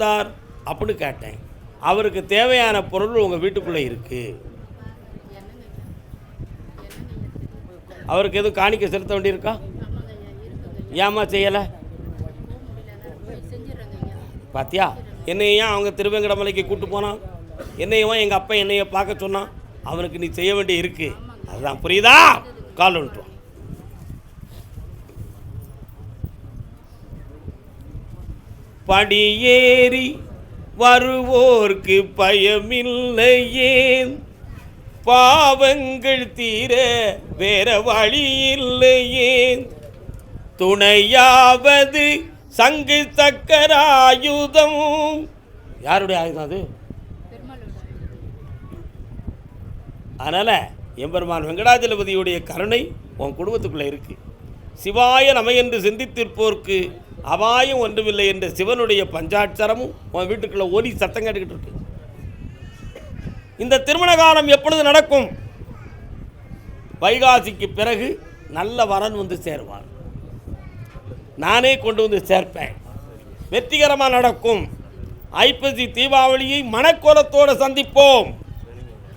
வந்தார் அப்படின்னு கேட்டேன். அவருக்கு தேவையான பொருள் உங்கள் வீட்டுக்குள்ளே இருக்குது அவருக்கு எதுவும் காணிக்க செலுத்த வேண்டியிருக்கா? ஏம்மா செய்யலை? பாத்தியா? என்னையும் அவங்க திருவேங்கடமலைக்கு கூட்டு போனான்? என்னையும் எங்கள் அப்பா என்னைய பார்க்க சொன்னான்? அவனுக்கு நீ செய்ய வேண்டிய இருக்குது அதுதான் புரியுதா? கால் வந்துட்டு படியேறி வருவோர்க்கு பயமில்லையேன். பாவங்கள் தீர வேற வழி இல்லையேன். துணையாவது சங்கு சக்கராயுதம் யாருடைய ஆயுதம் அது? அதனால் எம்பெருமான் வெங்கடாஜலபதியுடைய கருணை உன் குடும்பத்துக்குள்ளே இருக்கு. சிவாய நமையென்று என்று சிந்தித்திருப்போர்க்கு அபாயம் ஒன்றுமில்லை என்ற சிவனுடைய பஞ்சாட்சரமும் உன் வீட்டுக்குள்ளே ஓடி சத்தம் கேட்டுக்கிட்டு இருக்கு. இந்த திருமண காலம் எப்பொழுது நடக்கும்? வைகாசிக்கு பிறகு நல்ல வரன் வந்து சேருவார். நானே கொண்டு வந்து சேர்ப்பேன். வெற்றிகரமாக நடக்கும். ஐப்பசி தீபாவளியை மனக்கோலத்தோடு சந்திப்போம்.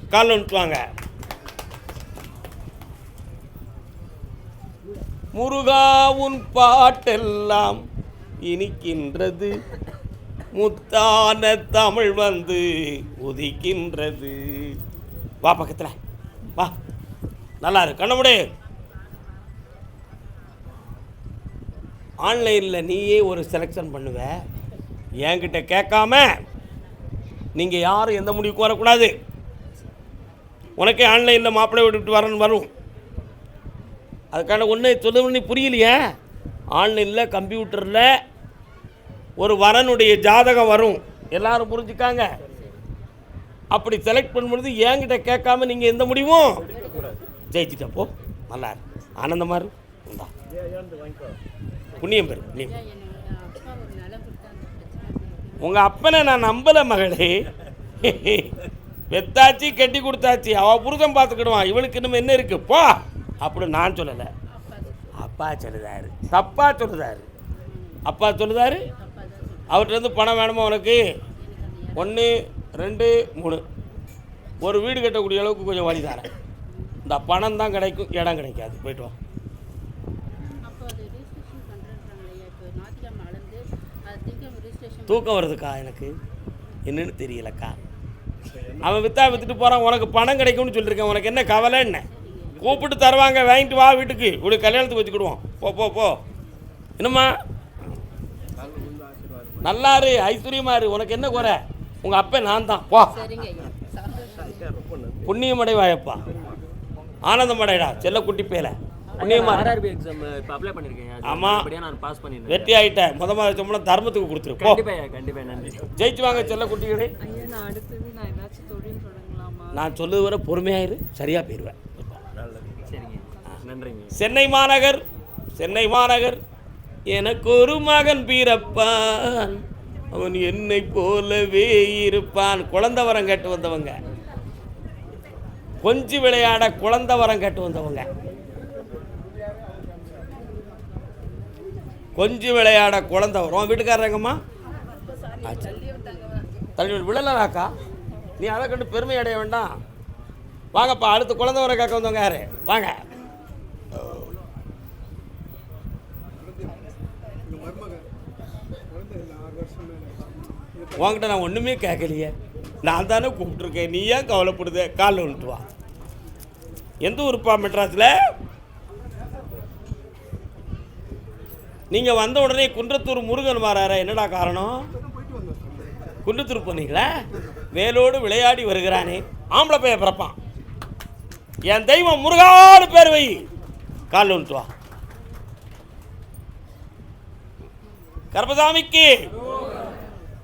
கால் வாங்க. முருகா உன் பாட்டெல்லாம் இனிக்கின்றது. முத்தான தமிழ் வந்து உதிக்கின்றது. வா பக்கத்தில். வா. நல்லா இருக்கு கண்ணமுடே ஆன்லைனில் நீயே ஒரு செலெக்ஷன் பண்ணுவ. என்கிட்ட கேட்காம நீங்கள் யாரும் எந்த முடிவுக்கு வரக்கூடாது. உனக்கே ஆன்லைனில் மாப்பிள்ளை விட்டுட்டு வரன்னு வரும். அதுக்கான ஒன்று சொல்ல புரியலையே? ஆன்லைனில் கம்ப்யூட்டரில் ஒரு வரனுடைய ஜாதகம் வரும். எல்லாரும் புரிஞ்சுக்காங்க? அப்படி செலக்ட் பண்ணும்பொழுது என்கிட்ட கேட்காம நீங்கள் எந்த முடிவும்? ஜெயிச்சிட்டப்போ நல்லா இரு. ஆனந்தமா இரு. புண்ணியம் பெரு புண்ணியம் உங்கள் அப்பனை நான் நம்பலை மகளே. வெத்தாச்சு கட்டி கொடுத்தாச்சு. அவள் புருஷன் பார்த்துக்கிடுவான். இவனுக்கு இன்னும் என்ன இருக்கு? போ. நான் சொல்லலை. அப்பா சொல்லுதாரு. தப்பா சொல்லுதாரு. அப்பா சொல்லுதாரு? அவர்கிட்ட இருந்து பணம் வேணுமா உனக்கு? ஒன்று ரெண்டு மூணு. ஒரு வீடு கட்டக்கூடிய அளவுக்கு கொஞ்சம் வழி தரேன் இந்த பணம் தான் கிடைக்கும் இடம் கிடைக்காது. போயிட்டு வா. தூக்கம் வருதுக்கா எனக்கு. என்னன்னு தெரியலக்கா. அவன் வித்தா வித்துட்டு போகிறான் உனக்கு பணம் கிடைக்கும்னு சொல்லியிருக்கேன். உனக்கு என்ன கவலை என்ன? கூப்பிட்டு தருவாங்க வாங்கிட்டு வா வீட்டுக்கு. இப்படி கல்யாணத்துக்கு வச்சுக்கிடுவோம். போ போ போ. என்னம்மா? நல்லா இரு ஐஸ்வர்யமா இரு உனக்கு என்ன குறை? உங்கள் அப்பா நான் தான் போ புண்ணியமடைவாயப்பா. ஆனந்தமடைடா செல்லக்குட்டி பேல. புண்ணியமா ஆமா. அப்படியே நான் பாஸ் பண்ணியிருந்தேன் வெற்றி ஆயிட்ட முத மாதிரி சம்பளம் தர்மத்துக்கு கொடுத்துரு. போ. ஜெயிச்சு வாங்க செல்லக்குட்டிகளே. நான் சொல்லுது வரை பொறுமையாயிரு சரியாக போயிடுவேன் சரிங்க நன்றிங்க சென்னை மாநகர் சென்னை மாநகர் எனக்கு ஒரு மகன் பிறப்பான். அவன் என்னை போலவே இருப்பான். குழந்தை வரம் கேட்டு வந்தவங்க. கொஞ்சி விளையாட குழந்தை வரம் கேட்டு வந்தவங்க. கொஞ்சி விளையாட குழந்தை வரும். வீட்டுக்காரங்கம்மா தள்ளி விழலாக்கா நீ அதை கண்டு பெருமை அடைய வேண்டாம். வாங்கப்பா அடுத்து குழந்தை வர கேட்க வந்தவங்க யாரு? வாங்க. உன்கிட்ட நான் ஒன்றுமே கேட்கலையே நான் தானே கூப்பிட்ருக்கேன் நீ ஏன் கவலைப்படுத? காலில் விட்டு வா. எந்த ஊருப்பா மெட்ராஸில்? நீங்கள் வந்த உடனே குன்றத்தூர் முருகன் வராரா? என்னடா காரணம்? குன்றத்தூர் போனீங்களா? வேலோடு விளையாடி வருகிறானே. ஆம்பளை பைய பிறப்பான். என் தெய்வம் முருகாடு பேர் வை. காலில் விட்டு வா. கர்பசாமிக்கு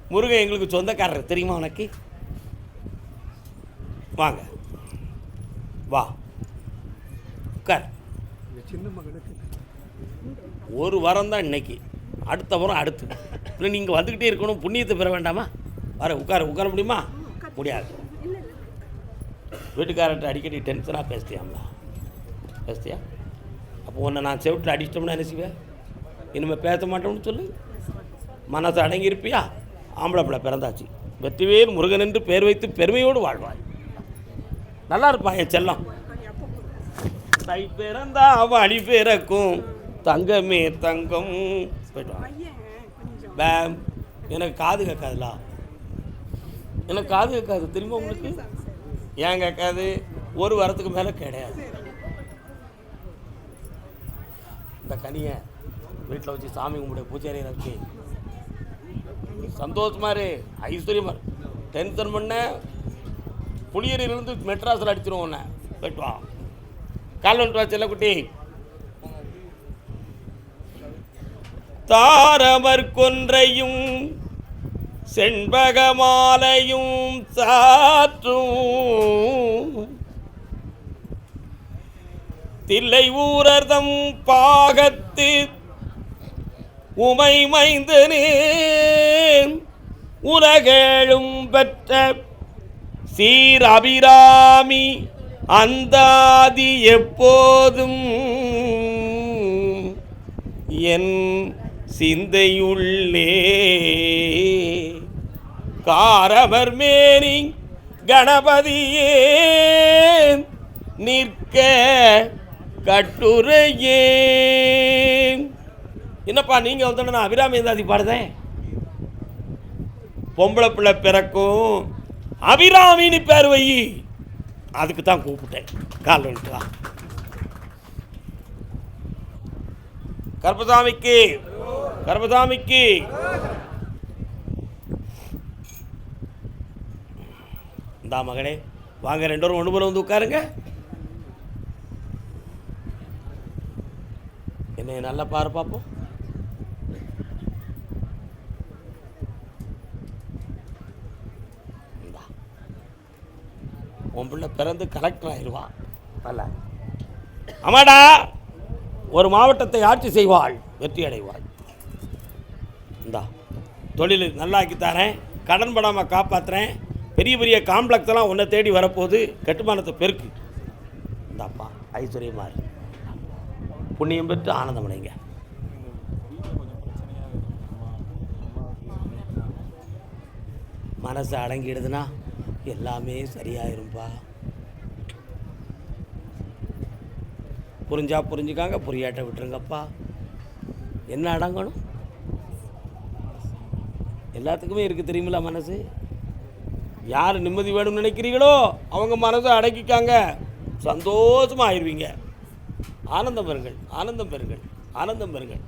முருகன் எங்களுக்கு சொந்தக்காரர். தெரியுமா உனக்கு? வாங்க. வா. உட்கார். ஒரு வாரம் தான் இன்னைக்கு. அடுத்த வாரம் அடுத்து. இல்லை நீங்கள் வந்துக்கிட்டே இருக்கணும். புண்ணியத்தை பெற வேண்டாமா? வர உட்கார. உட்கார முடியுமா? முடியாது. வீட்டுக்காரர்கிட்ட அடிக்கடி டென்ஷனாக பேசுறியாம்ல பேசுறியா அப்போ உன்னை நான் செவிட்டில் அடிச்சிட்டோம்னா என்ன செய்வேன் இனிமேல் பேச மாட்டோம்னு சொல்லு. மனசு அடங்கி இருப்பியா ஆம்பளை பிள்ளை பிறந்தாச்சு. வெற்றிவேல் முருகன் என்று பேர் வைத்து பெருமையோடு வாழ்வாய். நல்லா இருப்பான் என் செல்லம். தை பிறந்தா வழி பிறக்கும். தங்கமே தங்கம். பேம். எனக்கு காது கேட்காதுலா. எனக்கு காது கேட்காது. திரும்ப உங்களுக்கு? ஏன் கேட்காது? ஒரு வாரத்துக்கு மேலே கிடையாது. இந்த கனியை வீட்டில் வச்சு சாமி கும்பிட பூஜை வச்சு சந்தோஷமா இரு ஐஸ்வர்யமா இரு. டென்ஷன் பண்ண புளியரிலிருந்து மெட்ராஸில் அடிச்சிருவோம் உன்னை. போயிட்டு வா. கால் வந்துட்டு வா செல்லக்குட்டி. தாரமர் கொன்றையும் செண்பக மாலையும் சாற்றும். தில்லை ஊரர்தம் பாகத்து உமை மைந்தனே உலகேழும் பெற்ற சீரபிராமி அந்தாதி எப்போதும் என் சிந்தையுள்ளே. காரவர் மேனி கணபதியே நிற்க கட்டுரையே. என்னப்பா நீங்க வந்து நான் அபிராமி அந்தாதி பாடுதேன் பொம்பளை பிள்ளை பிறக்கும். அபிராமின்னு பேர் வை. அதுக்கு தான் கூப்பிட்டேன். கால் வந்துட்டு கர்பசாமிக்கு கர்பசாமிக்கு இந்தா மகனே வாங்க ரெண்டு பேரும் ஒன்று போல வந்து உட்காருங்க. என்னைய நல்லா பாரு பார்ப்போம் இந்தா. உன் பிள்ளை பிறந்து கலெக்டர் ஆயிடுவான் அல்ல. ஆமாடா ஒரு மாவட்டத்தை ஆட்சி செய்வாள் வெற்றி அடைவாள். இந்தா தொழில் நல்லா ஆக்கித்தாரேன் கடன் படாமல் காப்பாற்றுறேன் பெரிய பெரிய காம்ப்ளெக்ஸ் எல்லாம் உன்னை தேடி வரப்போகுது கட்டுமானத்தை பெருக்கு. இந்தாப்பா ஐஸ்வர்யமா இரு. புண்ணியம் பெற்று ஆனந்தம் அடைங்க. மனசு அடங்கிடுதுன்னா எல்லாமே சரியாயிரும்பா. புரிஞ்சா புரிஞ்சுக்காங்க புரியாட்ட விட்டுருங்கப்பா. என்ன அடங்கணும்? எல்லாத்துக்குமே இருக்குது தெரியுமில மனசு? யார் நிம்மதி வேணும்னு நினைக்கிறீங்களோ அவங்க மனசை அடக்கிக்காங்க. சந்தோஷமா ஆயிடுவீங்க ஆனந்தம் பெறுங்கள் ஆனந்தம் பெறுங்கள் ஆனந்தம் பெறுங்கள்.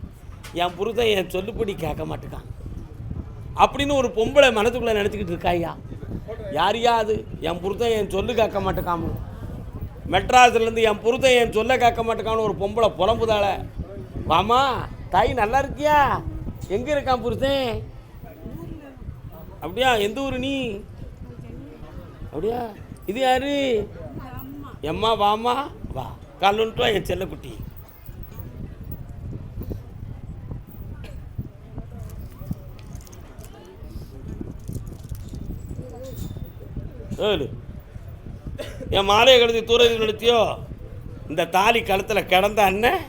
என் புருஷன் என் சொல்லுப்படி கேட்க மாட்டேக்கான். அப்படின்னு ஒரு பொம்பளை மனசுக்குள்ளே நினச்சிக்கிட்டு இருக்காய்யா? யாரையாவது என் புருத்தன் என் சொல்லு கேட்க மாட்டேக்காம. மெட்ராஸ்லேருந்து என் புருத்தன் என் சொல்ல கேட்க மாட்டேக்கான்னு ஒரு பொம்பளை புலம்புதாள. வாமா தாய் நல்லா இருக்கியா? எங்கே இருக்கான் புருத்தன் அப்படியா? எந்த ஊர் நீ? அப்படியா? இது யாரு? எம்மா வாமா வா கல்லுன்ட்டு என் செல்லக்குட்டி. ஏழு. என் மாலையை கழுதி தூரத்தில் நிறுத்தியோ? இந்த தாலி கழுத்தில் கிடந்த அண்ணன்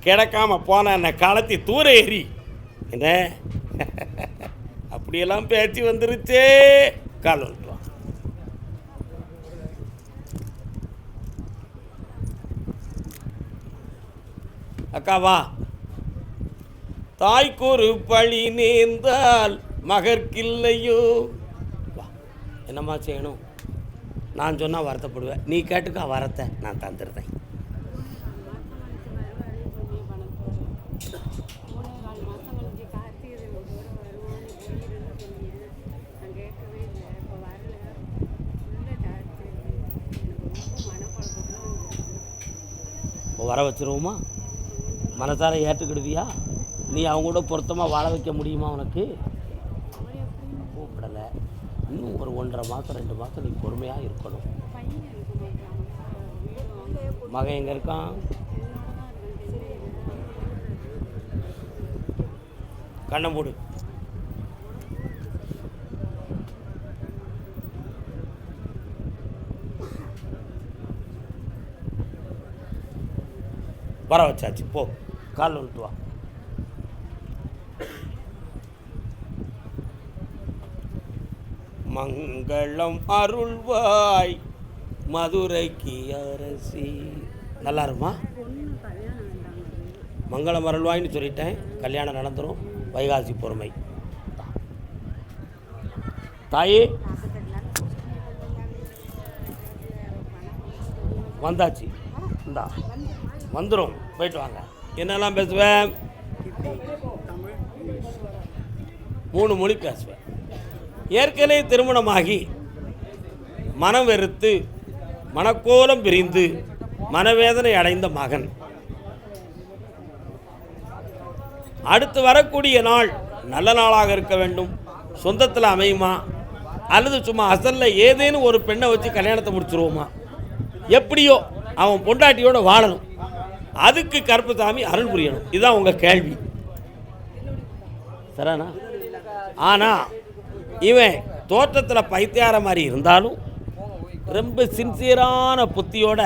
கிடக்காம போன அண்ணன் கலத்தி தூர ஏறி. என்ன? அப்படியெல்லாம் பேச்சு வந்துருச்சே. கால் வந்துட்டு வா. அக்கா வா. தாய்க்கொரு பழி நேர்ந்தால் மகற்கில்லையோ. வா. என்னம்மா செய்யணும்? நான் சொன்னால் வருத்தப்படுவேன். நீ கேட்டுக்கா வரத்தை. நான் தந்துடுறேன். இப்போ வர வச்சிருவோமா? மனசார ஏற்றுக்கிடுவியா நீ அவங்க கூட பொருத்தமாக வாழ வைக்க முடியுமா உனக்கு? ஒரு ஒன்றரை மாதம் ரெண்டு மாதம் நீ பொறுமையாக இருக்கணும். மகன் எங்கே இருக்கான்? கண்ணை மூடு. வர வச்சாச்சு போ. கால் விட்டு வா. மங்களம் அருள்வாய் மதுரைக்கு அரசி. நல்லா இருக்குமா மங்களம் அருள்வாய்னு சொல்லிட்டேன். கல்யாணம் நடந்துரும். வைகாசி பொறுமை. தாயே வந்தாச்சு. இந்தா வந்துடும் போயிட்டு வாங்க. என்னெல்லாம் பேசுவேன் மூணு மொழி பேசுவேன் ஏற்கனவே திருமணமாகி மனம் வெறுத்து மனக்கோலம் பிரிந்து மனவேதனை அடைந்த மகன். அடுத்து வரக்கூடிய நாள் நல்ல நாளாக இருக்க வேண்டும். சொந்தத்தில் அமையுமா? அல்லது சும்மா அசலில் ஏதேனும் ஒரு பெண்ணை வச்சு கல்யாணத்தை முடிச்சிருவோமா? எப்படியோ அவன் பொண்டாட்டியோட வாழணும். அதுக்கு கருப்புசாமி அருள் புரியணும். இதுதான் உங்கள் கேள்வி. சரிண்ணா ஆனால் இவன் தோற்றத்தில் பைத்தியார மாதிரி இருந்தாலும் ரொம்ப சின்சியரான புத்தியோட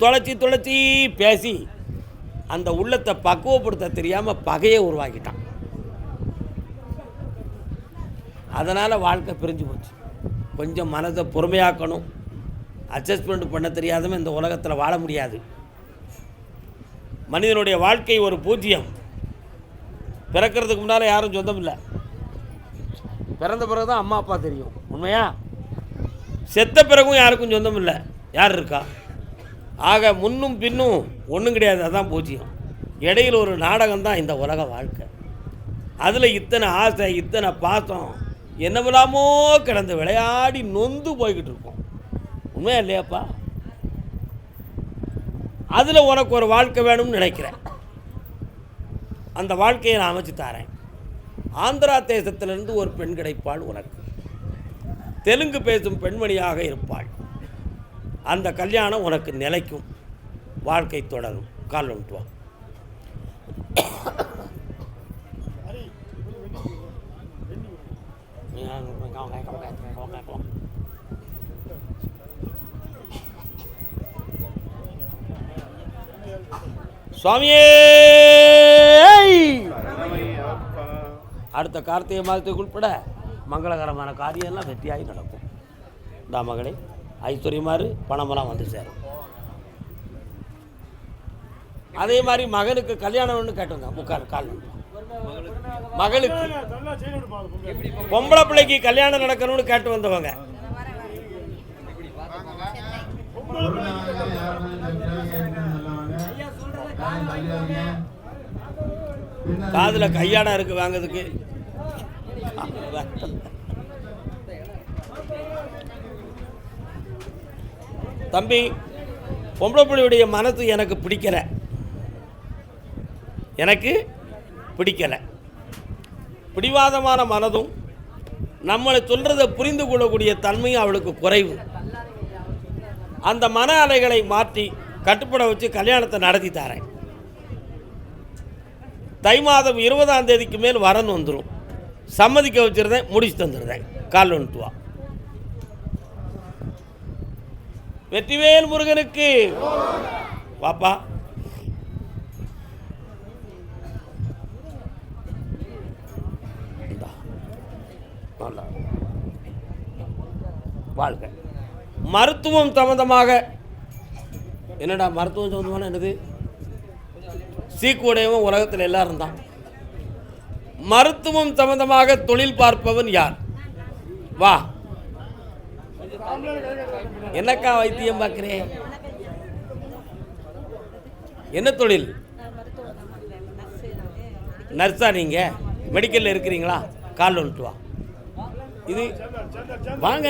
தொலைச்சி தொலைச்சி பேசி அந்த உள்ளத்தை பக்குவப்படுத்த தெரியாமல் பகையை உருவாக்கிட்டான். அதனால் வாழ்க்கை பிரிஞ்சு போச்சு. கொஞ்சம் மனதை பொறுமையாக்கணும். அட்ஜஸ்ட்மெண்ட் பண்ண தெரியாதவன் இந்த உலகத்தில் வாழ முடியாது. மனிதனுடைய வாழ்க்கை ஒரு பூஜ்ஜியம் பிறக்கிறதுக்கு முன்னால் யாரும் சொந்தம் இல்லை பிறந்த பிறகு தான் அம்மா அப்பா தெரியும். உண்மையா? செத்த பிறகும் யாருக்கும் சொந்தம் இல்லை. யார் இருக்கா? ஆக முன்னும் பின்னும் ஒன்றும் கிடையாது. அதுதான் பூஜ்ஜியம். இடையில் ஒரு நாடகம் தான் இந்த உலக வாழ்க்கை. அதில் இத்தனை ஆசை இத்தனை பாசம் என்னவெல்லாமோ கிடந்து விளையாடி நொந்து போய்கிட்டு இருக்கோம். உண்மையா இல்லையாப்பா? அதில் உனக்கு ஒரு வாழ்க்கை வேணும்னு நினைக்கிறேன். அந்த வாழ்க்கையை நான் அமைச்சு தரேன். ஆந்திரா தேசத்திலிருந்து ஒரு பெண் கிடைப்பாள் உனக்கு. தெலுங்கு பேசும் பெண்மணியாக இருப்பாள். அந்த கல்யாணம் உனக்கு நிலைக்கும். வாழ்க்கை தொடரும். கால் வந்துட்டுவா சுவாமியே! அடுத்த கார்த்திகை மாதத்துக்கு உட்பட மங்களகரமான காரியம்லாம் வெற்றியாகி நடக்கும். இந்த மகளே ஐஸ்வர்யமாறு பணமெல்லாம் வந்து சேரும். அதே மாதிரி மகனுக்கு கல்யாணம் ஒன்று கேட்டுங்க முக்கால் கால் மகளுக்கு. பொம்பளை பிள்ளைக்கு கல்யாணம் நடக்கணும்னு கேட்டு வந்தவங்க. காதில் கையாடா இருக்கு வாங்குறதுக்கு. தம்பி பொம்பளை பிள்ளையுடைய மனசு எனக்கு பிடிக்கல. எனக்கு பிடிக்கல. பிடிவாதமான மனதும் நம்மளை சொல்கிறத புரிந்து கொள்ளக்கூடிய தன்மையும் அவளுக்கு குறைவு. அந்த மன அலைகளை மாற்றி கட்டுப்பட வச்சு கல்யாணத்தை நடத்தி தரேன். தை மாதம் இருபதாம் தேதிக்கு மேல் வரன் வந்துடும் சம்மதிக்க வச்சுருந்தேன் முடிச்சு தந்துருந்தேன் கால் வந்துட்டு வா வெற்றிவேல் முருகனுக்கு. வாப்பா. நல்லா. வாழ்க. மருத்துவம் சம்பந்தமாக. என்னடா மருத்துவம் சம்பந்தமான என்னது? சீக்குடையவும் உலகத்தில் எல்லாரும் தான். மருத்துவம் சம்பந்தமாக தொழில் பார்ப்பவன் யார்? வா. என்னக்கா வைத்தியம் பார்க்குறேன்? என்ன தொழில்? நர்ஸா நீங்கள் மெடிக்கலில் இருக்கிறீங்களா? கால் வந்துட்டு வா. இது வாங்க.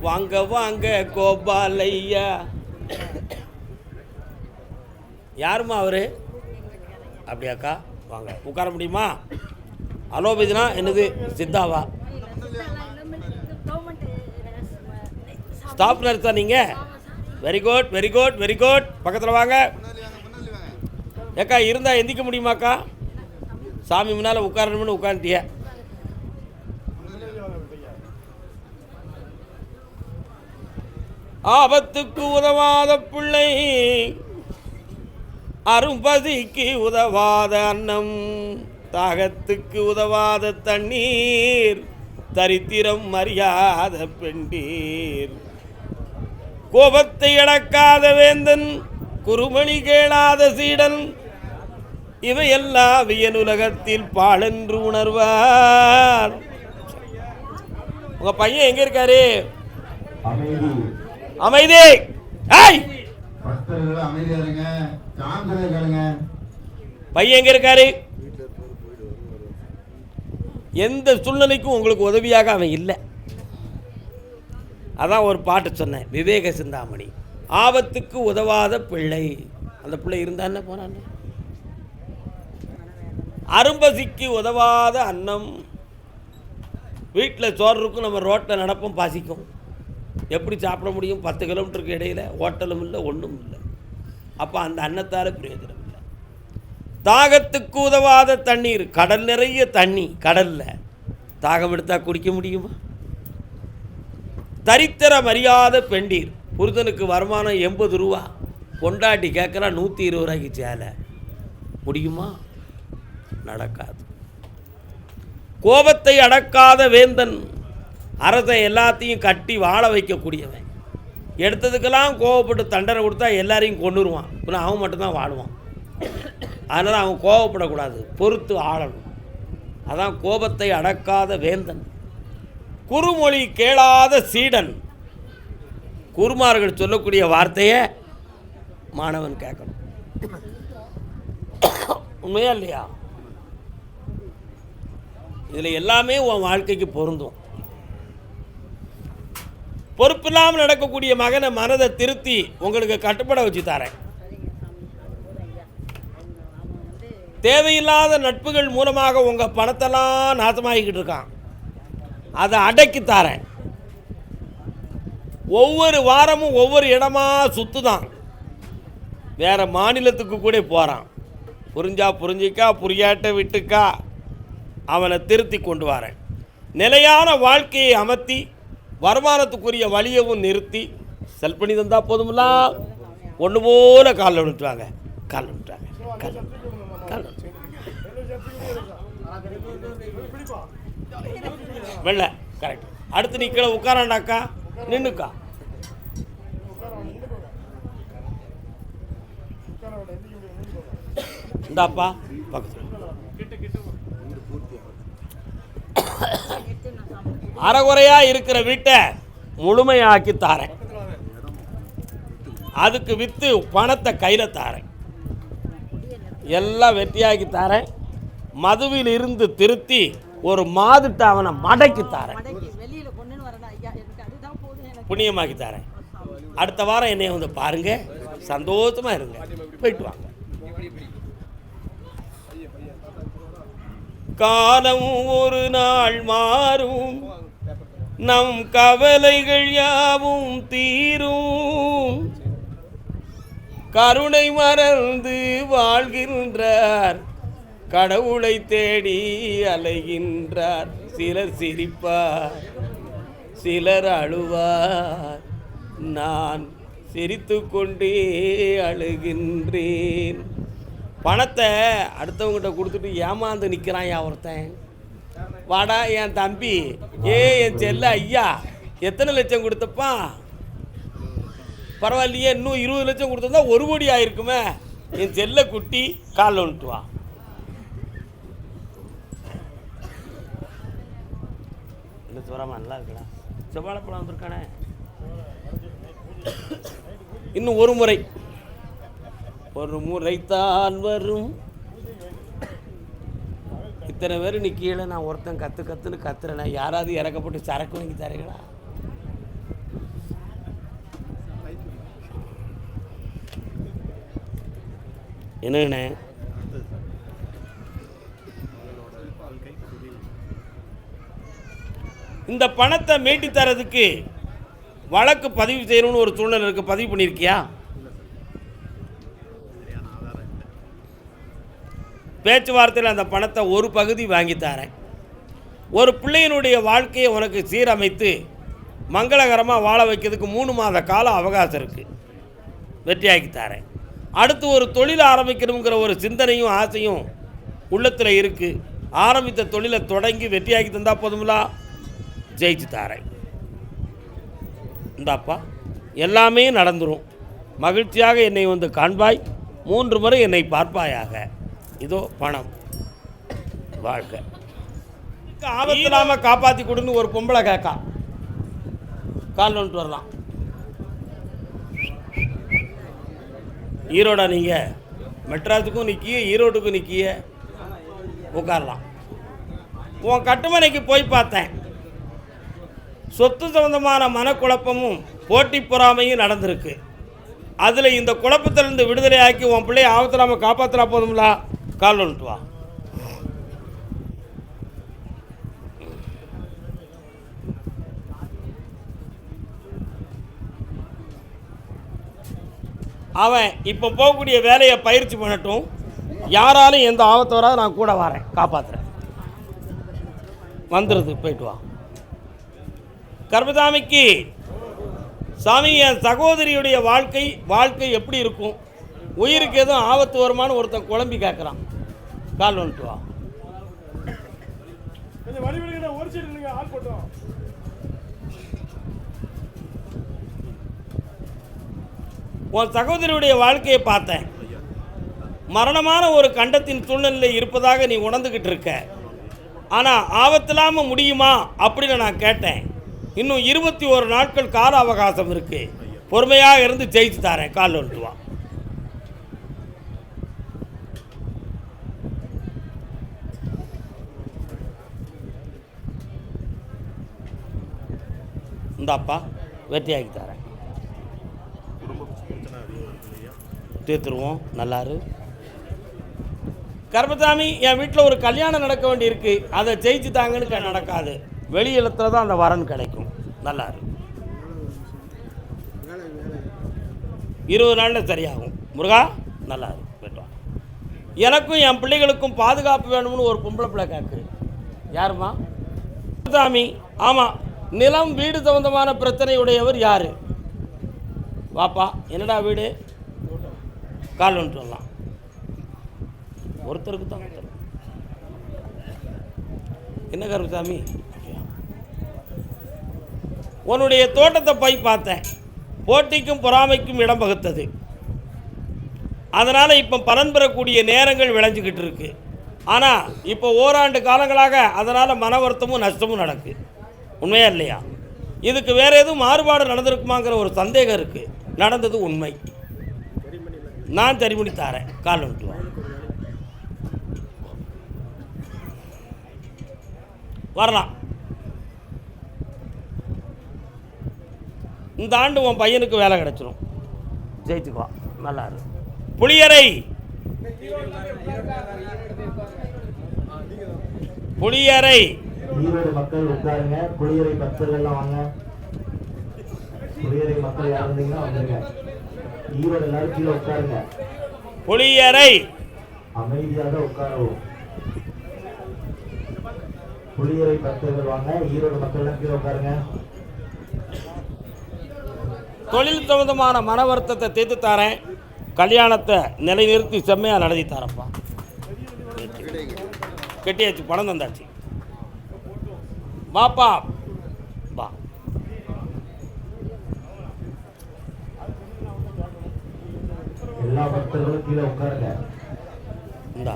வாங்க வாங்க கோபாலையா. யாரும்மா அவரு? அப்படியாக்கா? வாங்க. உட்கார முடியுமா? அலோபதினா என்னது? சித்தாவா? ஸ்டாப் நர்ஸா நீங்கள் very good very good very good பக்கத்தில் வாங்க. ஏக்கா இருந்தால் எந்திக்க முடியுமாக்கா? சாமி முன்னால் உட்காரணும்னு உட்காந்துட்டிய ஆபத்துக்கு உதவாத பிள்ளை. அரும்பதிக்கு உதவாத அன்னம் தாகத்துக்கு உதவாத தண்ணீர் தரித்திரம் அறியாத பெண்டீர். கோபத்தை அடக்காத வேந்தன் குருமணி கேளாத சீடன் இவையெல்லாம் வியனுலகத்தில் பாழென்று உணர்வார். உங்க பையன் எங்க இருக்காரு? அமைதி. அமைதி! பையன் எங்க இருக்காரு? எந்த சூழ்நிலைக்கும் உங்களுக்கு உதவியாக அவன் இல்லை. அதான் ஒரு பாட்டு சொன்னேன் விவேக சிந்தாமணி. ஆபத்துக்கு உதவாத பிள்ளை. அந்த பிள்ளை இருந்தா என்ன அரும்பசிக்கு உதவாத அன்னம். வீட்டில் சோறு இருக்கும் நம்ம ரோட்டில் நடப்போம் பசிக்கும். எப்படி சாப்பிட முடியும்? பத்து கிலோமீட்டருக்கு இடையில ஹோட்டலும் இல்லை ஒன்றும் இல்லை. அப்போ அந்த அன்னத்தால் பிரயோஜனம் இல்லை. தாகத்துக்கு உதவாத தண்ணீர் கடல் நிறைய தண்ணி கடலில். தாகம் எடுத்தால் குடிக்க முடியுமா? தரித்திரம் அறியாத பெண்டீர். புருதனுக்கு வருமானம் எண்பது ரூபா. கொண்டாட்டி கேட்குறா நூற்றி இருபது ரூபாய்க்கு சேலை. முடியுமா? நடக்காது. கோபத்தை அடக்காத வேந்தன் அரசை எல்லாத்தையும் கட்டி வாழ வைக்கக்கூடியவன். எடுத்ததுக்கெல்லாம் கோவப்பட்டு தண்டனை கொடுத்தா எல்லாரையும் கொண்டுருவான் அப்புறம் அவன் மட்டும்தான் வாடுவான். அதனால் அவன் கோவப்படக்கூடாது. பொறுத்து ஆளணும். அதான் கோபத்தை அடக்காத வேந்தன். குறுமொழி கேளாத சீடன். குருமார்கள் சொல்லக்கூடிய வார்த்தையை மாணவன் கேட்கணும். உண்மையா இல்லையா? இதில் எல்லாமே உன் வாழ்க்கைக்கு பொருந்தும். பொறுப்பில்லாமல் நடக்கக்கூடிய மகனை மனதை திருத்தி உங்களுக்கு கட்டுப்பட வச்சு தரேன். தேவையில்லாத நட்புகள் மூலமாக உங்கள் பணத்தெல்லாம் நாசமாகிக்கிட்டு இருக்கான். அதை அடக்கி தரேன். ஒவ்வொரு வாரமும் ஒவ்வொரு இடமா சுற்றுதான் வேற மாநிலத்துக்கு கூட போகிறான் புரிஞ்சா புரிஞ்சிக்கா புரியாட்ட விட்டுக்கா அவனை திருத்தி கொண்டு வரேன். நிலையான வாழ்க்கையை அமர்த்தி வருமானத்துக்குரிய வழியவும் நிறுத்தி செல் பண்ணி தந்தால் போதுமெல்லாம் ஒன்று போல காலில் விட்டுவாங்க காலில் விட்டுவாங்க காலில் வெள்ள கரெக்ட் அடுத்து நீ கீழே உட்காராண்டாக்கா? நின்றுக்கா இந்தாப்பா பக்கத்தில். அறகுறையாக இருக்கிற வீட்டை முழுமையாக்கி தாரேன். அதுக்கு விற்று பணத்தை கையில் தாரேன். எல்லாம் வெட்டியாக்கி தாரேன். மதுவில் இருந்து திருத்தி ஒரு மாதுட்ட அவனை மடக்கி தாரேன். புண்ணியமாக்கி தரேன். அடுத்த வாரம் என்னை வந்து பாருங்க. சந்தோஷமா இருங்க. போயிட்டு வாங்க. காலம் ஒரு நாள் மாறும். நம் கவலைகள் யாவும் தீரும். கருணை மறந்து வாழ்கின்றார். கடவுளை தேடி அலைகின்றார். சிலர் சிரிப்பார் சிலர் அழுவார். நான் சிரித்து கொண்டே அழுகின்றேன். பணத்தை அடுத்தவங்ககிட்ட கொடுத்துட்டு ஏமாந்து நிற்கிறான் யா ஒருத்தன்? வாடா என் தம்பி. ஏ என் செல்ல ஐயா எத்தனை லட்சம் கொடுத்தப்பா? பரவாயில்லையே இன்னும் இருபது லட்சம் கொடுத்தா ஒரு கோடி ஆயிருக்குமே. என் செல்ல குட்டி காலில் வந்துட்டு வா. என்ன சோறாமா நல்லா இருக்கலாம் செவ்வாழைப்பழம் வந்திருக்கானே. இன்னும் ஒரு முறை. ஒரு முறைத்தான் வரும். இத்தனை பேர் நீ கீழே நான் ஒருத்தன் கற்று கற்றுன்னு கத்துறேன்? யாராவது இறக்கப்பட்டு சரக்கு வாங்கி தரீங்களா? என்னங்கண்ணே? இந்த பணத்தை மீட்டி தரதுக்கு வழக்கு பதிவு செய்யணும்னு ஒரு சூழ்நிலை இருக்கு. பதிவு பண்ணியிருக்கியா? பேச்சுவார்த்தையில் அந்த பணத்தை ஒரு பகுதி வாங்கி தரேன். ஒரு பிள்ளையினுடைய வாழ்க்கையை உனக்கு சீரமைத்து மங்களகரமாக வாழ வைக்கிறதுக்கு மூணு மாத காலம் அவகாசம் இருக்குது வெற்றியாக்கி தரேன். அடுத்து ஒரு தொழில் ஆரம்பிக்கணுங்கிற ஒரு சிந்தனையும் ஆசையும் உள்ளத்தில் இருக்குது ஆரம்பித்த தொழிலை தொடங்கி வெற்றியாக்கி தந்தால் போதுங்களா ஜெயிச்சு தாரேன். இந்தாப்பா எல்லாமே நடந்துடும் மகிழ்ச்சியாக என்னை வந்து காண்பாய். மூன்று முறை என்னை பார்ப்பாயாக. இதோ பணம். வாழ்க்கை ஆபத்து இல்லாம காப்பாற்றி கொடுன்னு ஒரு பொம்பளை கேட்கா. கால் வந்துட்டு வரலாம். ஈரோடா நீங்கள் மெட்ராஸுக்கும் நிற்கிய ஈரோட்டுக்கும் நிற்கிய உட்காரலாம். உன் கட்டுமனைக்கு போய் பார்த்தேன். சொத்து சம்பந்தமான மனக்குழப்பமும் போட்டி பொறாமையும் நடந்திருக்கு. அதில் இந்த குழப்பத்திலிருந்து விடுதலை ஆக்கி உன் பிள்ளையை ஆபத்திலாம காப்பாற்றலாம் போதும்ல? கால் வந்துட்டு வா. அவன் இப்போ போகக்கூடிய வேலையை பயிற்சி பண்ணட்டும். யாராலும் எந்த ஆபத்து வராது நான் கூட வரேன் காப்பாற்றுறேன் வந்துடுது போயிட்டு வா. கர்மதாமிக்கு சாமி என் சகோதரியுடைய வாழ்க்கை வாழ்க்கை எப்படி இருக்கும்? உயிருக்கு எதுவும் ஆபத்து வருமான்னு ஒருத்தன் குழம்பி கேட்குறான் கால் வந்துட்டு வா. உன் சகோதரியுடைய வாழ்க்கையை பார்த்தேன். மரணமான ஒரு கண்டத்தின் சூழ்நிலையில் இருப்பதாக நீ உணர்ந்துக்கிட்டு இருக்க. ஆனால் ஆபத்தில்லாமல் முடியுமா அப்படின்னு நான் கேட்டேன். இன்னும் இருபத்தி ஒரு நாட்கள் கால அவகாசம் இருக்கு. பொறுமையாக இருந்து ஜெயிச்சு தரேன். கால் வந்துட்டு வா இந்தாப்பா வெற்றியாக்கி தரேன் தீர்த்துருவோம் நல்லாரு கர்மசாமி என் வீட்டில் ஒரு கல்யாணம் நடக்க வேண்டியிருக்கு அதை ஜெயிச்சு தாங்கன்னு நடக்காது வெளி தான் அந்த வரன் கிடைக்கும் நல்லாரு இருபது நாளில் சரியாகும் முருகா நல்லாரு போயிட்டு எனக்கும் என் பிள்ளைகளுக்கும் பாதுகாப்பு வேணும்னு ஒரு பொம்பளை பிள்ளை கேட்குது யாருமா சாமி ஆமாம் நிலம் வீடு சம்பந்தமான பிரச்சனை உடையவர் யார்? வாப்பா என்னடா வீடு? கால் வந்துட்டு வரலாம் ஒருத்தருக்கு தான் என்ன கருப்புசாமி உன்னுடைய தோட்டத்தை போய் பார்த்தேன். போட்டிக்கும் பொறாமைக்கும் இடம் வகுத்தது. அதனால் இப்போ பலன் பெறக்கூடிய நேரங்கள் விளைஞ்சிக்கிட்டு இருக்கு. ஆனால் இப்போ ஓராண்டு காலங்களாக அதனால் மன வருத்தமும் நஷ்டமும் நடக்குது உண்மையா இல்லையா? இதுக்கு வேற எதுவும் மாறுபாடு நடந்திருக்குமாங்கிற ஒரு சந்தேகம் இருக்குது நடந்தது உண்மை. நான் பண்ணி தாரேன். கால் வந்துட்டு வரலாம். இந்த ஆண்டு உன் பையனுக்கு வேலை கிடைச்சிரும். ஜெயிச்சுக்குவா. நல்லா இரு. புளியரை. புளியரை. ஈரோடு மக்கள் உட்காருங்க. குளியரை பக்தர்கள் எல்லாம் வாங்க. குளியரை மக்கள் யார் இருந்தீங்கன்னா வந்துருங்க ஈரோடு எல்லாரும் கீழே உட்காருங்க. புளியரை அமைதியாக உட்காரவும். குளியரை பக்தர்கள் வாங்க. ஈரோடு மக்கள் எல்லாம் கீழே உட்காருங்க. தொழில் சம்பந்தமான மன வருத்தத்தை தீர்த்து தரேன். கல்யாணத்தை நிலைநிறுத்தி செம்மையாக நடத்தி தரப்பா கெட்டியாச்சு பணம் தந்தாச்சு. வாப்பா வா எல்லா பக்தர்களும் கீழே உட்காருங்க இந்தா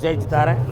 ஜெயிச்சு தரேன்